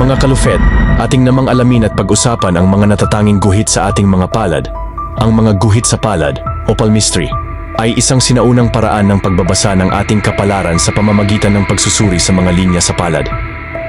Mga kalufet, ating namang alamin at pag-usapan ang mga natatanging guhit sa ating mga palad. Ang mga guhit sa palad, o palmistry, ay isang sinaunang paraan ng pagbabasa ng ating kapalaran sa pamamagitan ng pagsusuri sa mga linya sa palad.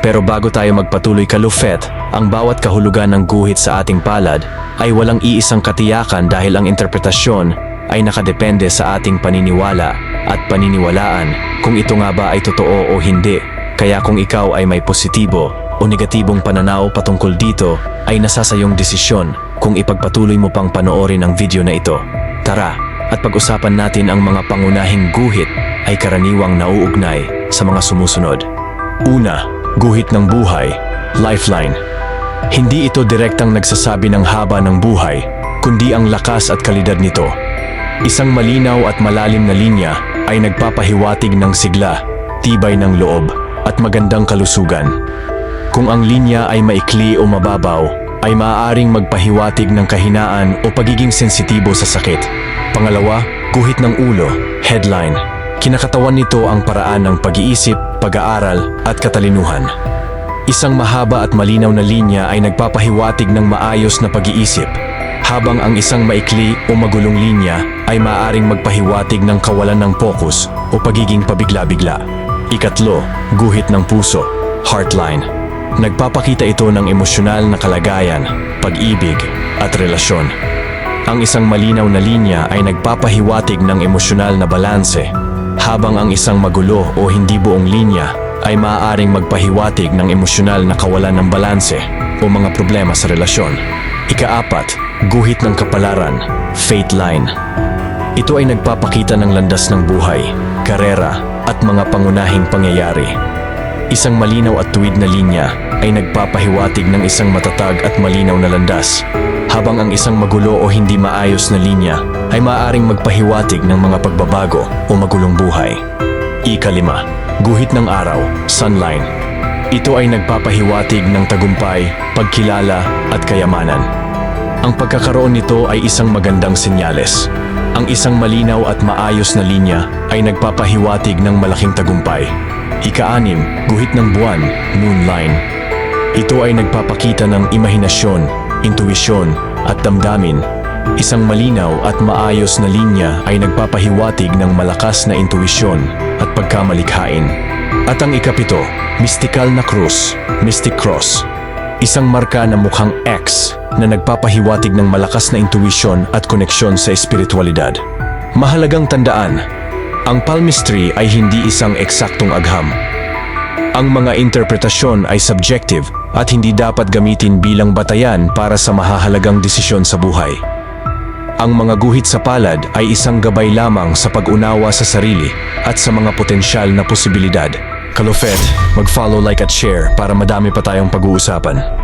Pero bago tayo magpatuloy kalufet, ang bawat kahulugan ng guhit sa ating palad ay walang iisang katiyakan dahil ang interpretasyon ay nakadepende sa ating paniniwala at paniniwalaan kung ito nga ba ay totoo o hindi. Kaya kung ikaw ay may positibo o negatibong pananaw patungkol dito ay nasa sa desisyon kung ipagpatuloy mo pang panoorin ang video na ito. Tara at pag-usapan natin ang mga pangunahing guhit ay karaniwang nauugnay sa mga sumusunod. Una, guhit ng buhay, lifeline. Hindi ito direktang nagsasabi ng haba ng buhay, kundi ang lakas at kalidad nito. Isang malinaw at malalim na linya ay nagpapahiwatig ng sigla, tibay ng loob, at magandang kalusugan. Kung ang linya ay maikli o mababaw, ay maaaring magpahiwatig ng kahinaan o pagiging sensitibo sa sakit. Pangalawa, guhit ng ulo, headline. Kinakatawan nito ang paraan ng pag-iisip, pag-aaral, at katalinuhan. Isang mahaba at malinaw na linya ay nagpapahiwatig ng maayos na pag-iisip, habang ang isang maikli o magulong linya ay maaaring magpahiwatig ng kawalan ng pokus o pagiging pabigla-bigla. Ikatlo, guhit ng puso, heartline. Nagpapakita ito ng emosyonal na kalagayan, pag-ibig, at relasyon. Ang isang malinaw na linya ay nagpapahiwatig ng emosyonal na balanse, habang ang isang magulo o hindi buong linya ay maaaring magpahiwatig ng emosyonal na kawalan ng balanse o mga problema sa relasyon. Ikaapat, guhit ng kapalaran, fate line. Ito ay nagpapakita ng landas ng buhay, karera, at mga pangunahing pangyayari. Isang malinaw at tuwid na linya ay nagpapahiwatig ng isang matatag at malinaw na landas, habang ang isang magulo o hindi maayos na linya ay maaaring magpahiwatig ng mga pagbabago o magulong buhay. Ikalima, guhit ng araw, sunline. Ito ay nagpapahiwatig ng tagumpay, pagkilala at kayamanan. Ang pagkakaroon nito ay isang magandang senyales. Ang isang malinaw at maayos na linya ay nagpapahiwatig ng malaking tagumpay. Ika-anim, guhit ng buwan, moonline. Ito ay nagpapakita ng imahinasyon, intuisyon at damdamin. Isang malinaw at maayos na linya ay nagpapahiwatig ng malakas na intuisyon at pagkamalikhain. At ang ikapito, mystical na krus, mystic cross. Isang marka na mukhang X na nagpapahiwatig ng malakas na intuisyon at koneksyon sa espiritualidad. Mahalagang tandaan, ang palmistry ay hindi isang eksaktong agham. Ang mga interpretasyon ay subjective at hindi dapat gamitin bilang batayan para sa mahahalagang desisyon sa buhay. Ang mga guhit sa palad ay isang gabay lamang sa pag-unawa sa sarili at sa mga potensyal na posibilidad. Kalofet, mag-follow, like at share para madami pa tayong pag-uusapan.